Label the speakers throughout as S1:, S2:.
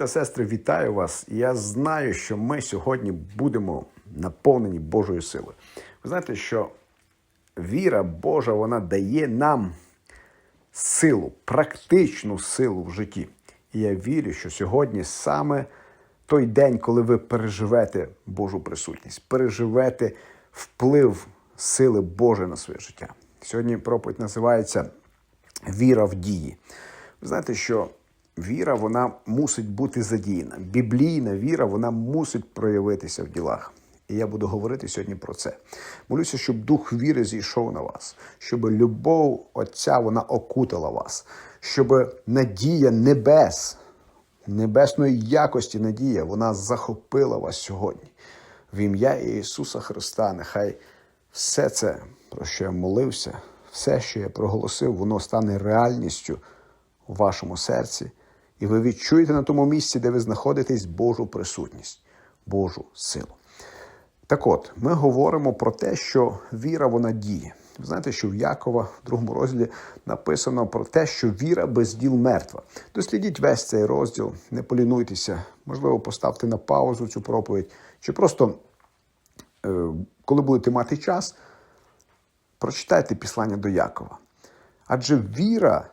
S1: та сестри, вітаю вас. Я знаю, що ми сьогодні будемо наповнені Божою силою. Ви знаєте, що віра Божа вона дає нам силу, практичну силу в житті. І я вірю, що сьогодні саме той день, коли ви переживете Божу присутність, переживете вплив сили Божої на своє життя. Сьогодні проповідь називається Віра в дії. Ви знаєте, що віра вона мусить бути задіяна. Біблійна віра вона мусить проявитися в ділах. І я буду говорити сьогодні про це. Молюся, щоб дух віри зійшов на вас, щоб любов Отця вона окутала вас, щоб надія небес, небесної якості надія, вона захопила вас сьогодні. В ім'я Ісуса Христа, нехай все це, про що я молився, все, що я проголосив, воно стане реальністю у вашому серці, і ви відчуєте на тому місці, де ви знаходитесь, Божу присутність, Божу силу. Так от, ми говоримо про те, що віра вона діє. Ви знаєте, що в Якова в другому розділі написано про те, що віра без діл мертва. Дослідіть весь цей розділ, не полінуйтеся, можливо, поставте на паузу цю проповідь, чи просто, е, коли будете мати час, прочитайте післання до Якова. Адже віра,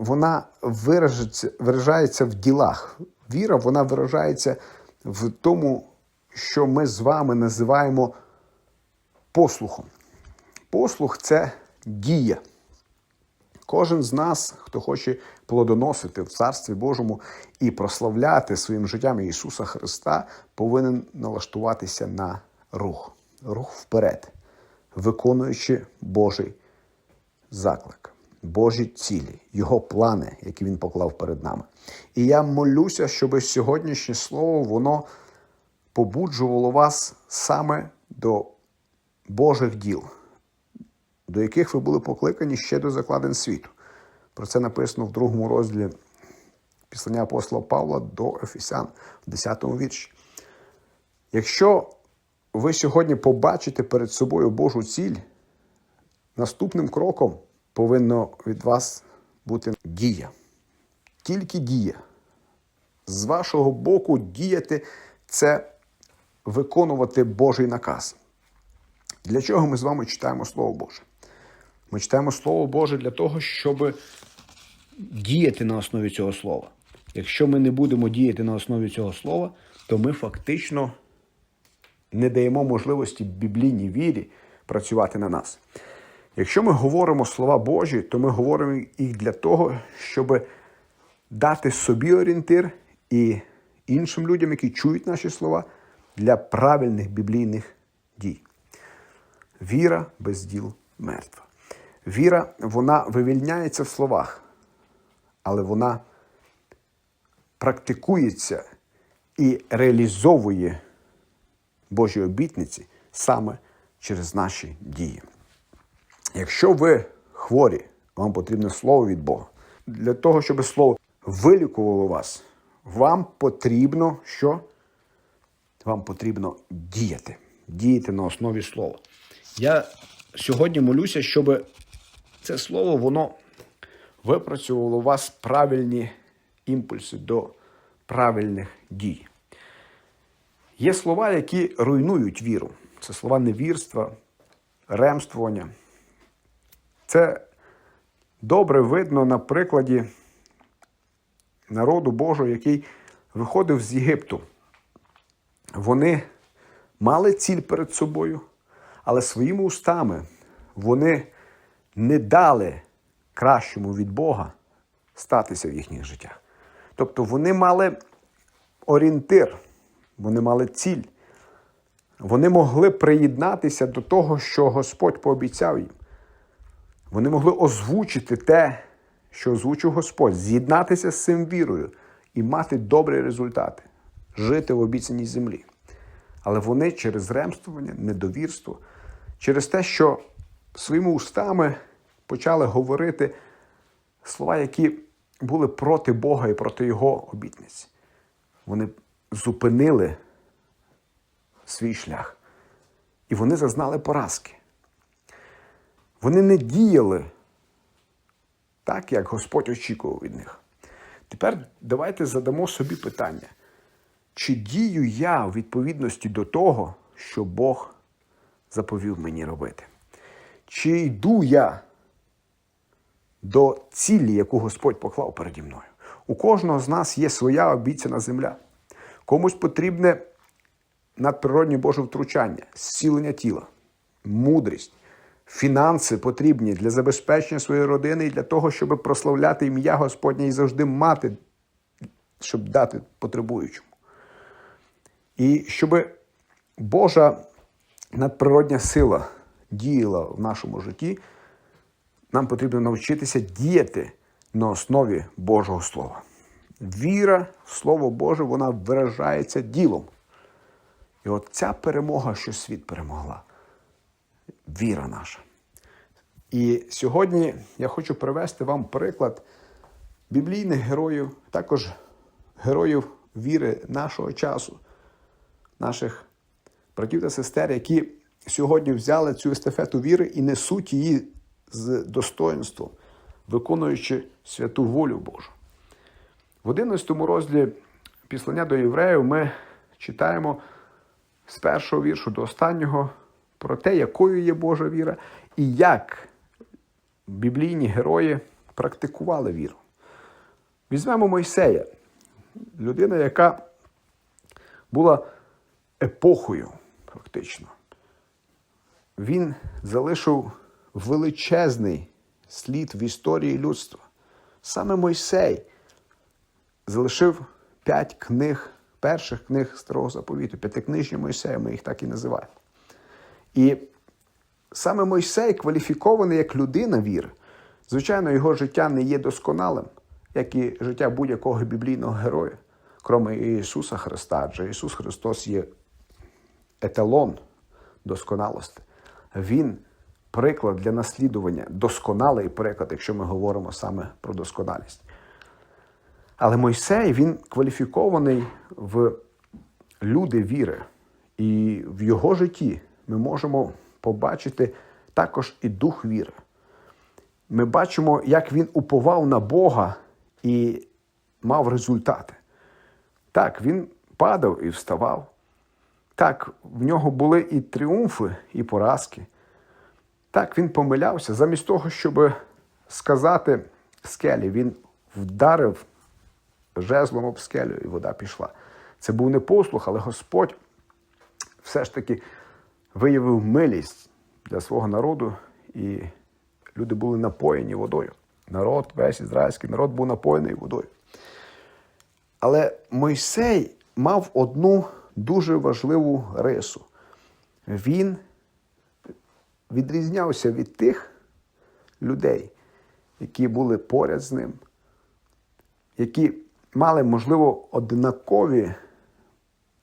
S1: вона виражається, в ділах. Віра, вона виражається в тому, що ми з вами називаємо послухом. Послух це дія. Кожен з нас, хто хоче плодоносити в Царстві Божому і прославляти своїм життям Ісуса Христа, повинен налаштуватися на рух, рух вперед, виконуючи Божий заклик, Божі цілі, Його плани, які Він поклав перед нами. І я молюся, щоб сьогоднішнє слово воно побуджувало вас саме до Божих діл, до яких ви були покликані ще до закладин світу. Про це написано в другому розділі післання апостола Павла до Ефесян в 10 вірші. Якщо ви сьогодні побачите перед собою Божу ціль, наступним кроком повинно від вас бути дія. Тільки дія. З вашого боку діяти це виконувати Божий наказ. Для чого ми з вами читаємо Слово Боже? Ми читаємо Слово Боже для того, щоб діяти на основі цього слова. Якщо ми не будемо діяти на основі цього слова, то ми фактично не даємо можливості біблійній вірі працювати на нас. Якщо ми говоримо слова Божі, то ми говоримо їх для того, щоб дати собі орієнтир і іншим людям, які чують наші слова, для правильних біблійних дій. Віра без діл мертва. Віра, вона вивільняється в словах, але вона практикується і реалізовує Божі обітниці саме через наші дії. Якщо ви хворі, вам потрібне слово від Бога. Для того, щоб слово вилікувало вас, вам потрібно що? Вам потрібно діяти, діяти на основі слова. Я сьогодні молюся, щоб це слово воно випрацювало у вас правильні імпульси до правильних дій. Є слова, які руйнують віру. Це слова невірства, ремствування. Це добре видно на прикладі народу Божого, який виходив з Єгипту. Вони мали ціль перед собою, але своїми устами вони не дали кращому від Бога статися в їхніх життях. Тобто вони мали орієнтир, вони мали ціль. Вони могли приєднатися до того, що Господь пообіцяв їм. Вони могли озвучити те, що озвучив Господь, з'єднатися з цим вірою і мати добрі результати, жити в обіцяній землі. Але вони через ремствування, недовірство, через те, що своїми устами почали говорити слова, які були проти Бога і проти Його обітниць. Вони зупинили свій шлях. І вони зазнали поразки. Вони не діяли так, як Господь очікував від них. Тепер давайте задамо собі питання, чи дію я у відповідності до того, що Бог заповів мені робити? Чи йду я до цілі, яку Господь поклав переді мною? У кожного з нас є своя обіцяна земля. Комусь потрібне надприроднє Боже втручання, зцілення тіла, мудрість, фінанси потрібні для забезпечення своєї родини і для того, щоб прославляти ім'я Господнє і завжди мати, щоб дати потребуючому. І щоб Божа надприродня сила діяла в нашому житті, нам потрібно навчитися діяти на основі Божого Слова. Віра в Слово Боже, вона виражається ділом. І от ця перемога, що світ перемогла, віра наша. І сьогодні я хочу привести вам приклад біблійних героїв, також героїв віри нашого часу, наших братів та сестер, які сьогодні взяли цю естафету віри і несуть її з достоинством, виконуючи святу волю Божу. В 11 розділі післання до євреїв ми читаємо з першого віршу до останнього про те, якою є Божа віра, і як біблійні герої практикували віру. Візьмемо Мойсея, людина, яка була епохою, фактично. Він залишив величезний слід в історії людства. Саме Мойсей залишив п'ять книг, перших книг Старого Заповіту, п'ятикнижні Мойсея, ми їх так і називаємо. І саме Мойсей кваліфікований як людина віри. Звичайно, його життя не є досконалим, як і життя будь-якого біблійного героя, крім Ісуса Христа, адже Ісус Христос є еталон досконалості. Він приклад для наслідування, досконалий приклад, якщо ми говоримо саме про досконалість. Але Мойсей він кваліфікований в люди віри. І в його житті ми можемо побачити також і дух віри. Ми бачимо, як він уповав на Бога і мав результати. Так, він падав і вставав. Так, в нього були і тріумфи, і поразки. Так, він помилявся. Замість того, щоб сказати скелі, він вдарив жезлом об скелю, і вода пішла. Це був не послух, але Господь все ж таки виявив милість для свого народу, і люди були напоєні водою. Народ, весь ізраїльський народ був напоєний водою. Але Мойсей мав одну дуже важливу рису. Він відрізнявся від тих людей, які були поряд з ним, які мали, можливо, однакові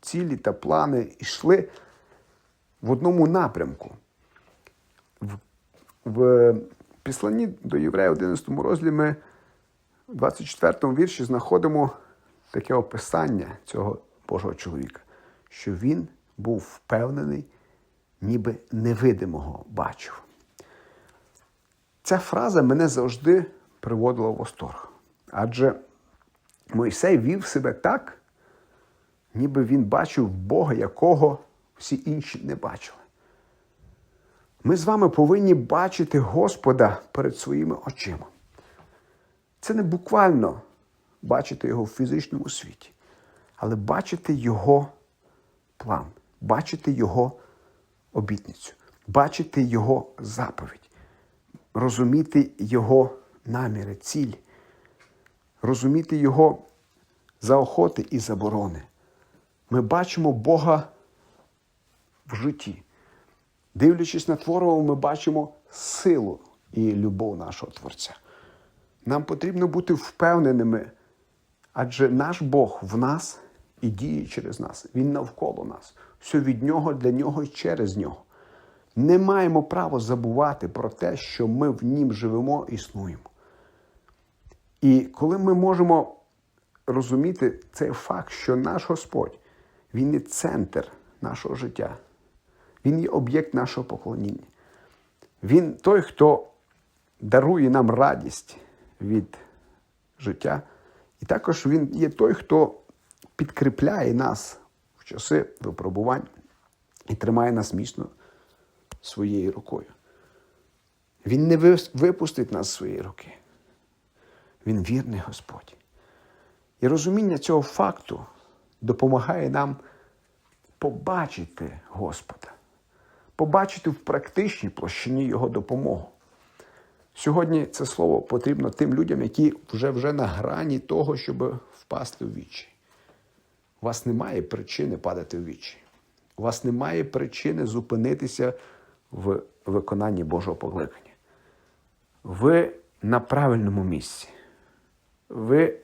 S1: цілі та плани йшли в одному напрямку. В, в післанні до Єврея 11 розділі ми в 24 вірші знаходимо таке описання цього Божого чоловіка, що він був впевнений, ніби невидимого бачив. Ця фраза мене завжди приводила в восторг. Адже Мойсей вів себе так, ніби він бачив Бога, якого всі інші не бачили. Ми з вами повинні бачити Господа перед своїми очима. Це не буквально бачити його в фізичному світі, але бачити Його план, бачити Його обітницю, бачити Його заповідь, розуміти Його наміри, цілі, розуміти Його заохоти і заборони. Ми бачимо Бога в житті. Дивлячись на творого, ми бачимо силу і любов нашого Творця. Нам потрібно бути впевненими, адже наш Бог в нас і діє через нас. Він навколо нас. Все від Нього, для Нього і через Нього. Не маємо права забувати про те, що ми в Нім живемо існуємо. І коли ми можемо розуміти цей факт, що наш Господь, Він є центр нашого життя, Він є об'єкт нашого поклоніння. Він той, хто дарує нам радість від життя І також Він є той, хто підкріпляє нас в часи випробувань і тримає нас міцно своєю рукою. Він не випустить нас з своєї руки. Він вірний Господь. І розуміння цього факту допомагає нам побачити Господа, побачити в практичній площині Його допомогу. Сьогодні це слово потрібно тим людям, які вже вже на грані того, щоб впасти в вічі. У вас немає причини падати в вічі. У вас немає причини зупинитися в виконанні Божого покликання. Ви на правильному місці. Ви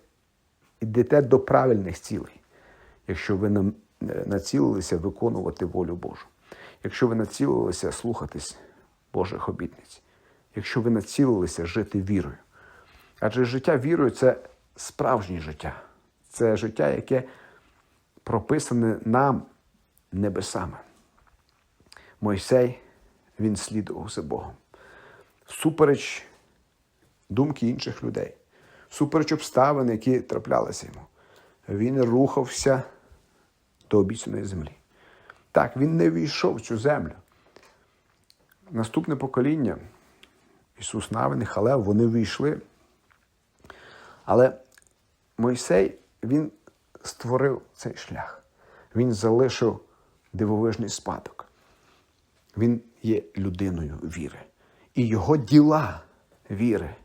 S1: йдете до правильних цілей, якщо ви е, націлилися виконувати волю Божу, якщо ви націлилися слухатись Божих обітниць, якщо ви націлилися жити вірою. Адже життя вірою це справжнє життя, це життя, яке прописане нам небесами. Мойсей, він слідував за Богом. Супереч думки інших людей, супереч обставин, які траплялися йому. Він рухався до обіцяної землі. Так, він не війшов в цю землю. Наступне покоління, Ісус Навин і Халев, вони війшли. Але Мойсей, він створив цей шлях. Він залишив дивовижний спадок. Він є людиною віри. І його діла віри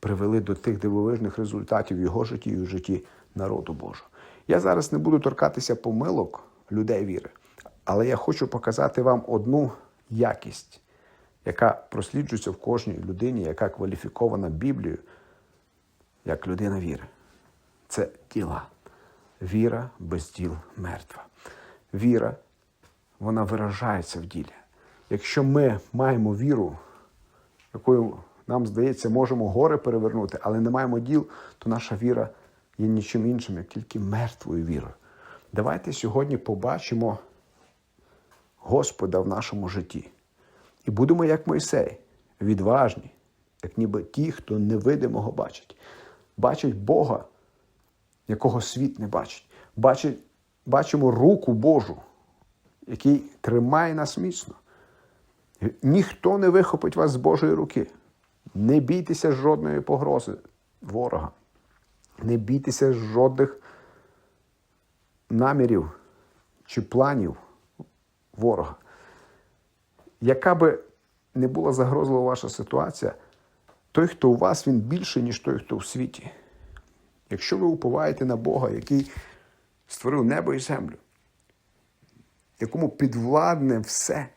S1: привели до тих дивовижних результатів в його житті і в житті народу Божого. Я зараз не буду торкатися помилок людей віри, але я хочу показати вам одну якість, яка просліджується в кожній людині, яка кваліфікована Біблією як людина віри. Це діла. Віра без діл мертва. Віра, вона виражається в ділі. Якщо ми маємо віру, якою нам здається, можемо гори перевернути, але не маємо діл, то наша віра є нічим іншим, як тільки мертвою вірою. Давайте сьогодні побачимо Господа в нашому житті. І будемо, як Мойсей, відважні, як ніби ті, хто невидимого бачить. Бачить Бога, якого світ не бачить. Бачить, бачимо руку Божу, який тримає нас міцно. Ніхто не вихопить вас з Божої руки. Не бійтеся жодної погрози ворога. Не бійтеся жодних намірів чи планів ворога. Яка би не була загрозлива ваша ситуація, той, хто у вас, він більше, ніж той, хто в світі. Якщо ви уповаєте на Бога, який створив небо і землю, якому підвладне все,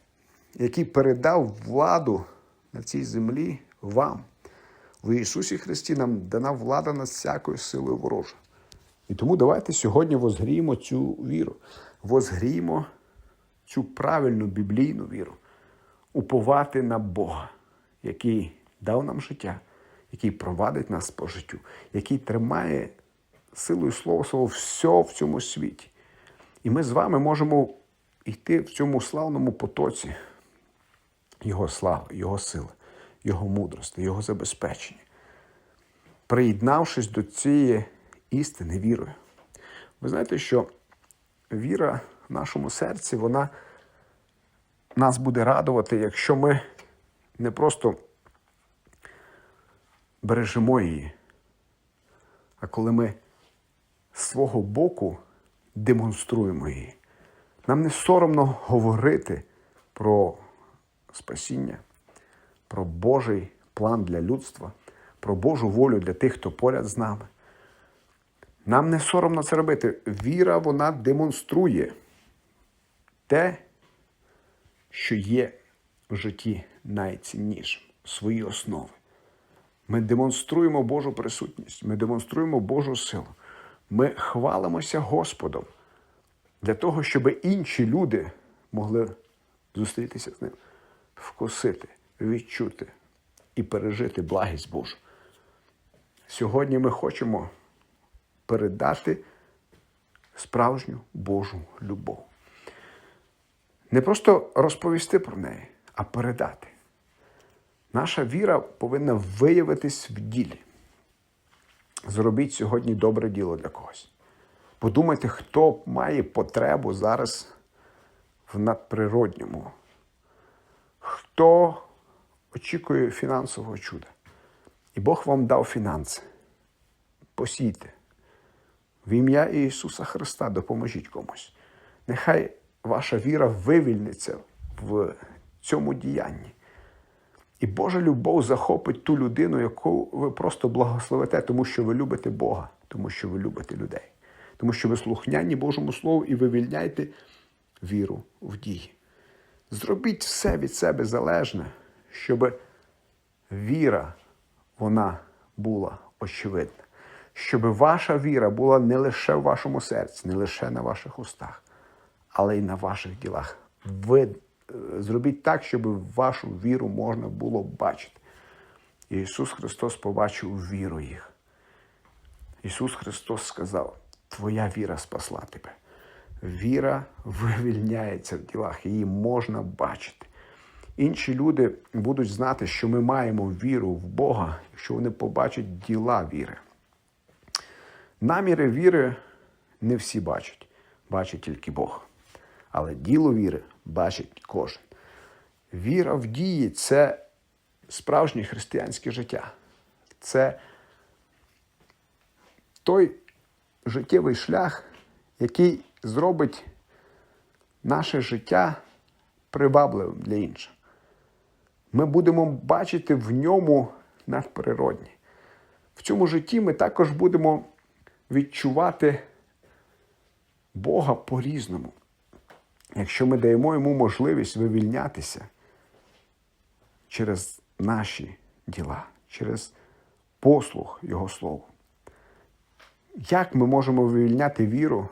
S1: який передав владу на цій землі вам. В Ісусі Христі нам дана влада над всякою силою ворожа. І тому давайте сьогодні возгріємо цю віру, возгріємо цю правильну біблійну віру, уповати на Бога, який дав нам життя, який провадить нас по життю, який тримає силою слова свого все в цьому світі. І ми з вами можемо йти в цьому славному потоці Його слави, Його сили, Його мудрості, Його забезпечення, приєднавшись до цієї істини вірою. Ви знаєте, що віра нашому серці, вона нас буде радувати, якщо ми не просто бережемо її, а коли ми з свого боку демонструємо її. Нам не соромно говорити про спасіння, про Божий план для людства, про Божу волю для тих, хто поряд з нами. Нам не соромно це робити. Віра, вона демонструє те, що є в житті найціннішим, свої основи. Ми демонструємо Божу присутність, ми демонструємо Божу силу. Ми хвалимося Господом для того, щоб інші люди могли зустрітися з ним, вкусити, відчути і пережити благість Божу. Сьогодні ми хочемо передати справжню Божу любов. Не просто розповісти про неї, а передати. Наша віра повинна виявитись в ділі. Зробіть сьогодні добре діло для когось. Подумайте, хто має потребу зараз в надприродньому, хто очікує фінансового чуда. І Бог вам дав фінанси. Посійте. В ім'я Ісуса Христа допоможіть комусь. Нехай ваша віра вивільниться в цьому діянні. І Божа любов захопить ту людину, яку ви просто благословите, тому що ви любите Бога, тому що ви любите людей, тому що ви слухняні Божому Слову і вивільняєте віру в дії. Зробіть все від себе залежне, щоб віра вона була очевидна. Щоб ваша віра була не лише в вашому серці, не лише на ваших устах, але й на ваших ділах. Ви е, зробіть так, щоб вашу віру можна було бачити. Ісус Христос побачив віру їх. Ісус Христос сказав: Твоя віра спасла тебе. Віра вивільняється в ділах, її можна бачити. Інші люди будуть знати, що ми маємо віру в Бога, якщо вони побачать діла віри. Наміри віри не всі бачать, бачить тільки Бог. Але діло віри бачить кожен. Віра в дії це справжнє християнське життя. Це той життєвий шлях, який зробить наше життя привабливим для інших. Ми будемо бачити в ньому надприродні. В цьому житті ми також будемо відчувати Бога по-різному. Якщо ми даємо йому можливість вивільнятися через наші діла, через послуг Його Слову. Як ми можемо вивільняти віру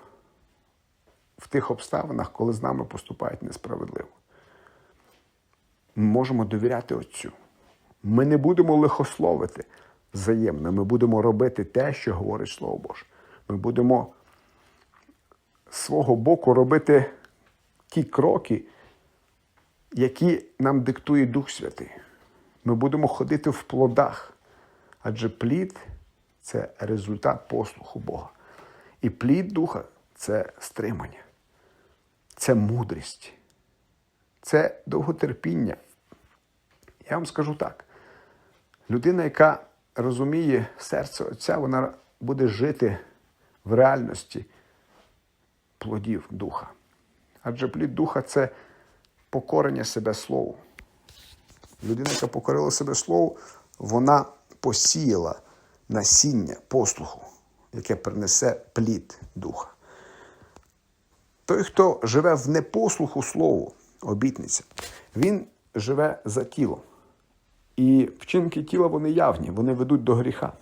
S1: в тих обставинах, коли з нами поступають несправедливо? Ми можемо довіряти Отцю. Ми не будемо лихословити взаємно. Ми будемо робити те, що говорить Слово Боже. Ми будемо з свого боку робити ті кроки, які нам диктує Дух Святий. Ми будемо ходити в плодах, адже плід це результат послуху Бога. І плід Духа це стримання, це мудрість, це довготерпіння. Я вам скажу так: людина, яка розуміє серце Отця, вона буде жити в реальності плодів Духа. Адже плід Духа це покорення себе Слову. Людина, яка покорила себе Слову, вона посіяла насіння послуху, яке принесе плід Духа. Той, хто живе в непослуху Слову, обітниця, він живе за тілом. І вчинки тіла вони явні, вони ведуть до гріха.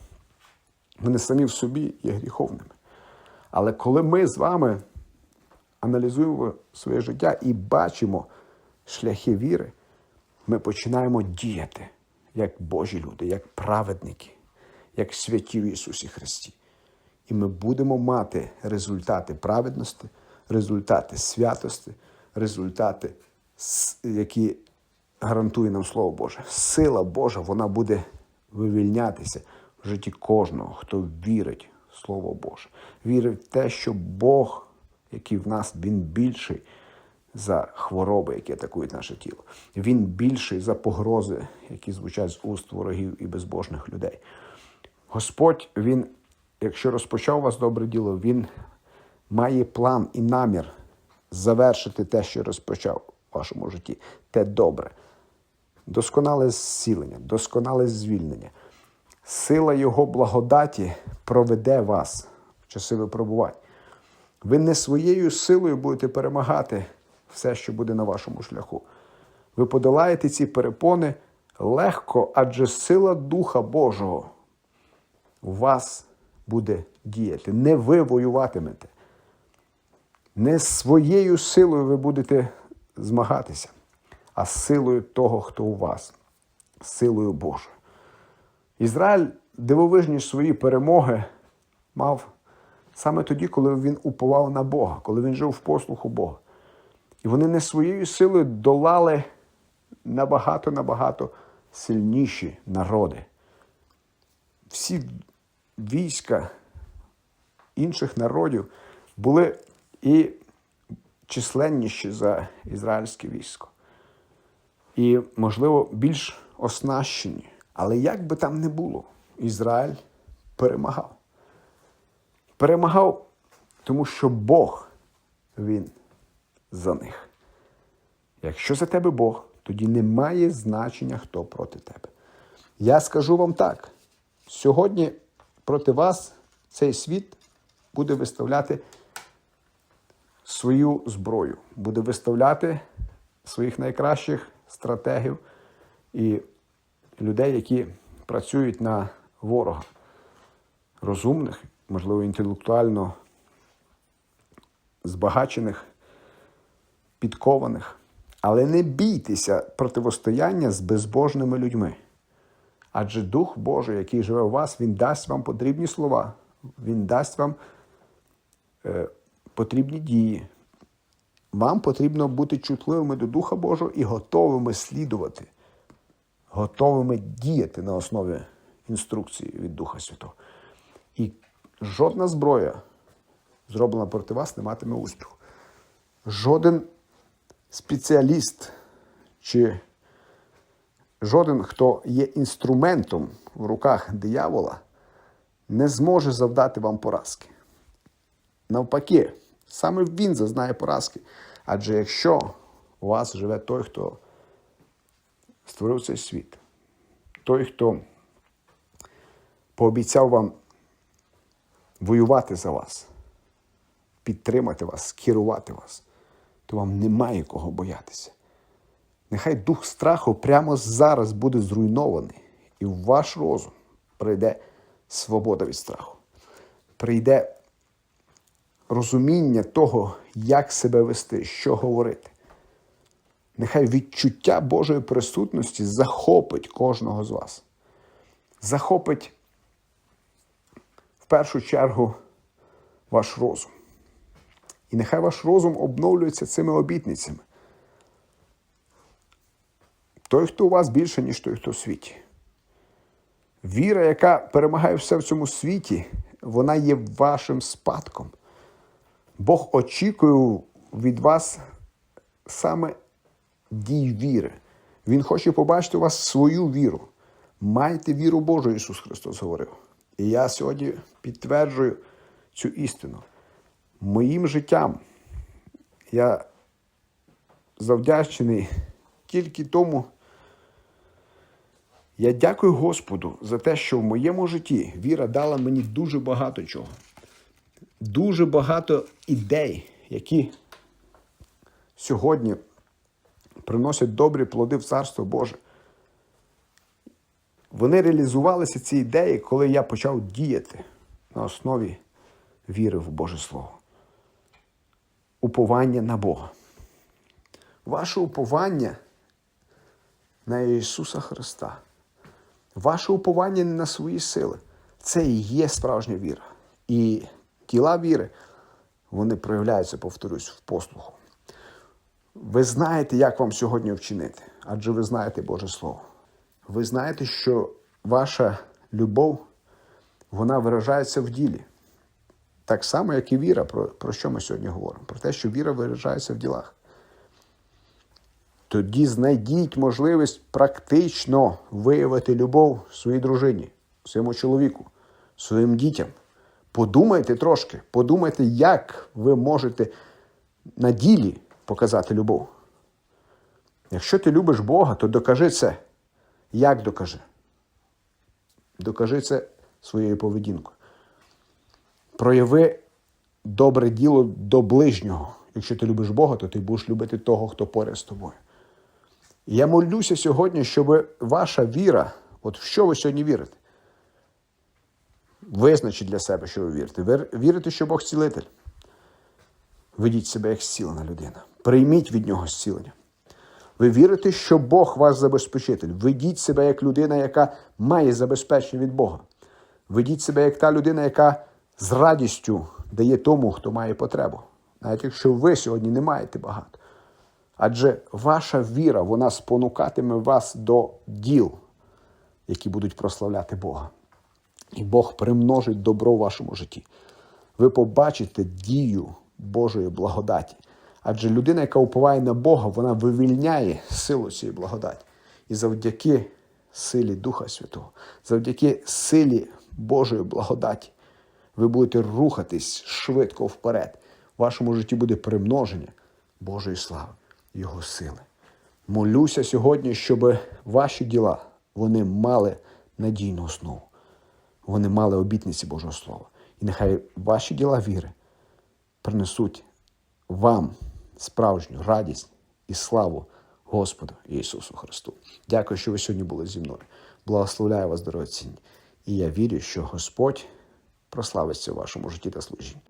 S1: Вони самі в собі є гріховними. Але коли ми з вами аналізуємо своє життя і бачимо шляхи віри, ми починаємо діяти як Божі люди, як праведники, як святі в Ісусі Христі. І ми будемо мати результати праведності, результати святості, результати, які гарантує нам Слово Боже. Сила Божа вона буде вивільнятися в житті кожного, хто вірить в Слово Боже. Вірить в те, що Бог, який в нас, Він більший за хвороби, які атакують наше тіло. Він більший за погрози, які звучать з уст ворогів і безбожних людей. Господь, Він, якщо розпочав у вас добре діло, Він має план і намір завершити те, що розпочав в вашому житті. Те добре. Досконале зцілення, досконале звільнення. Сила Його благодаті проведе вас в часи випробувань. Ви не своєю силою будете перемагати все, що буде на вашому шляху. Ви подолаєте ці перепони легко, адже сила Духа Божого у вас буде діяти. Не ви воюватимете. Не своєю силою ви будете змагатися, а силою того, хто у вас, силою Божою. Ізраїль дивовижні свої перемоги мав саме тоді, коли він уповав на Бога, коли він жив в послуху Бога. І вони не своєю силою долали набагато-набагато сильніші народи. Всі війська інших народів були і численніші за ізраїльське військо. І, можливо, більш оснащені. Але як би там не було, Ізраїль перемагав. Перемагав, тому що Бог він за них. Якщо за тебе Бог, тоді немає значення, хто проти тебе. Я скажу вам так: сьогодні проти вас цей світ буде виставляти свою зброю, буде виставляти своїх найкращих стратегів і людей, які працюють на ворога, розумних, можливо, інтелектуально збагачених, підкованих. Але не бійтеся противостояння з безбожними людьми. Адже Дух Божий, який живе у вас, Він дасть вам потрібні слова, Він дасть вам е, потрібні дії. Вам потрібно бути чутливими до Духа Божого і готовими слідувати, готовими діяти на основі інструкції від Духа Святого. І жодна зброя, зроблена проти вас, не матиме успіху. Жоден спеціаліст чи жоден, хто є інструментом в руках диявола, не зможе завдати вам поразки. Навпаки, саме він зазнає поразки. Адже якщо у вас живе той, хто створив цей світ, той, хто пообіцяв вам воювати за вас, підтримати вас, керувати вас, то вам немає кого боятися. Нехай дух страху прямо зараз буде зруйнований, і в ваш розум прийде свобода від страху. Прийде розуміння того, як себе вести, що говорити. Нехай відчуття Божої присутності захопить кожного з вас. Захопить в першу чергу ваш розум. І нехай ваш розум обновлюється цими обітницями. Той, хто у вас більше, ніж той, хто в світі. Віра, яка перемагає все в цьому світі, вона є вашим спадком. Бог очікує від вас саме дій віри. Він хоче побачити у вас свою віру. Майте віру Божу, Ісус Христос говорив. І я сьогодні підтверджую цю істину. Моїм життям я завдячений тільки тому. Я дякую Господу за те, що в моєму житті віра дала мені дуже багато чого. Дуже багато ідей, які сьогодні приносять добрі плоди в Царство Боже. Вони реалізувалися ці ідеї, коли я почав діяти на основі віри в Боже Слово. Уповання на Бога. Ваше уповання на Ісуса Христа. Ваше уповання не на свої сили. Це і є справжня віра. І тіла віри, вони проявляються, повторюсь, в послуху. Ви знаєте, як вам сьогодні вчинити, адже ви знаєте Боже Слово. Ви знаєте, що ваша любов, вона виражається в ділі. Так само, як і віра, про, про що ми сьогодні говоримо? Про те, що віра виражається в ділах. Тоді знайдіть можливість практично виявити любов своїй дружині, своєму чоловіку, своїм дітям. Подумайте трошки, подумайте, як ви можете на ділі показати любов. Якщо ти любиш Бога, то докажи це. Як докажи? Докажи це своєю поведінкою. Прояви добре діло до ближнього. Якщо ти любиш Бога, то ти будеш любити того, хто поряд з тобою. Я молюся сьогодні, щоб ваша віра, от в що ви сьогодні вірите? Визначіть для себе, що ви вірите. Ви вірите, що Бог цілитель. Ведіть себе як зцілена людина. Прийміть від нього зцілення. Ви вірите, що Бог вас забезпечитель. Ведіть себе як людина, яка має забезпечення від Бога. Ведіть себе як та людина, яка з радістю дає тому, хто має потребу. Навіть якщо ви сьогодні не маєте багато. Адже ваша віра, вона спонукатиме вас до діл, які будуть прославляти Бога. і Бог примножить добро в вашому житті. Ви побачите дію Божої благодаті. Адже людина, яка уповає на Бога, вона вивільняє силу цієї благодаті. І завдяки силі Духа Святого, завдяки силі Божої благодаті, ви будете рухатись швидко вперед. В вашому житті буде примноження Божої слави, Його сили. Молюся сьогодні, щоб ваші діла вони мали надійну основу. Вони мали обітниці Божого Слова. І нехай ваші діла віри принесуть вам справжню радість і славу Господу Ісусу Христу. Дякую, що ви сьогодні були зі мною. Благословляю вас, дорогоцінні. І я вірю, що Господь прославиться у вашому житті та служінні.